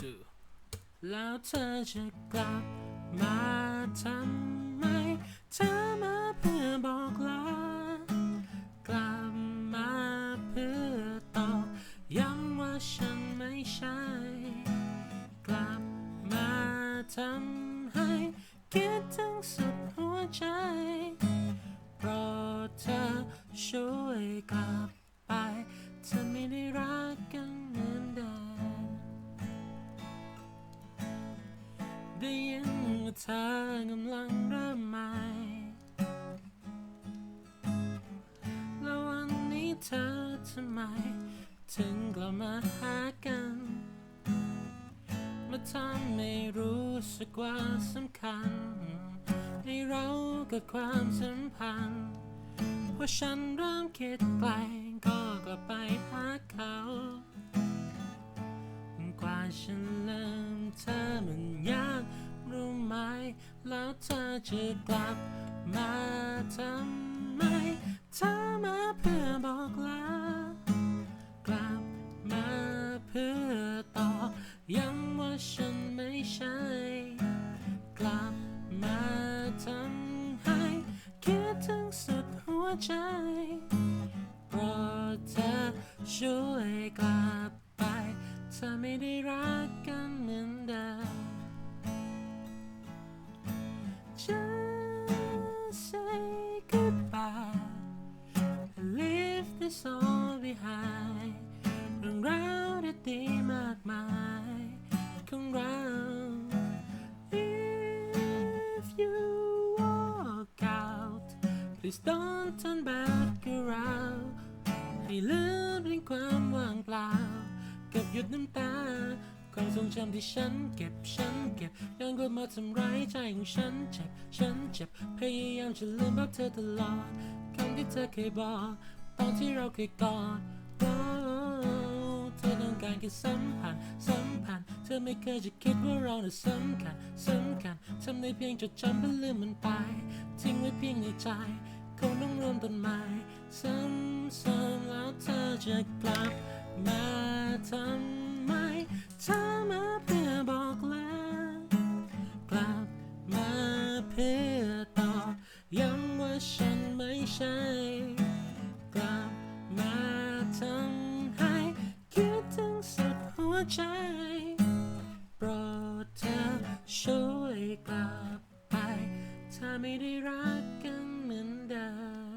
two แล้วเธอจะกลับมาทำไมเธอมาเพื่อบอกลากลับมาเพื่อตอกย้ำว่าฉันไม่ใช่ กลับมาทำให้คิดถึงสุดหัวใจโปรดเธอช่วยกลับไปเธอไม่ได้รัก ได้ยินว่าเธอกำลังเริ่มใหม่ แล้ววันนี้เธอทำไม ถึงกลับมาหากัน มาทำให้รู้สึกว่าสำคัญ ให้เราเกิดความสัมพันธ์เพราะฉันเริ่มคิดไกลก็กลับไปหาเขา กว่าฉันลืมเธอมัน แล้วเธอจะกลับมาทำไมเธอมาเพื่อบอกลากลับมาเพื่อต่อย้ำว่าฉันไม่ใช่ กลับมาทำให้คิดถึงสุดหัวใจโปรดเธอช่วยกลับไปเธอไม่ได้รักกันเหมือนเดิม Just say goodbye and leave this all behind เรื่องราวดีๆมากมายของเรา If you walk out please don't turn back around ให้ลืมเรื่องความว่างเปล่ากับหยุดน้ำตา ความทรงจำที่ฉันเก็บฉันเก็บย้อนกลับมาทำร้ายใจของฉันเจ็บฉันเจ็บพยายามจะลืมบอกเธอตลอดคำที่เธอเคยบอกตอนที่เราเคยกอดเธอต้องการแค่สัมพันธ์สัมพันธ์เธอไม่เคยจะคิดว่าเราน่ะสำคัญสำคัญทำได้เพียงจดจำเพื่อลืมมันไป ทิ้งไว้เพียงในใจคงต้องริ่มต้นใหม่ซ้ำๆแล้วเธอจะกลับมาทำ ไม่ได้รักกันเหมือนเดิม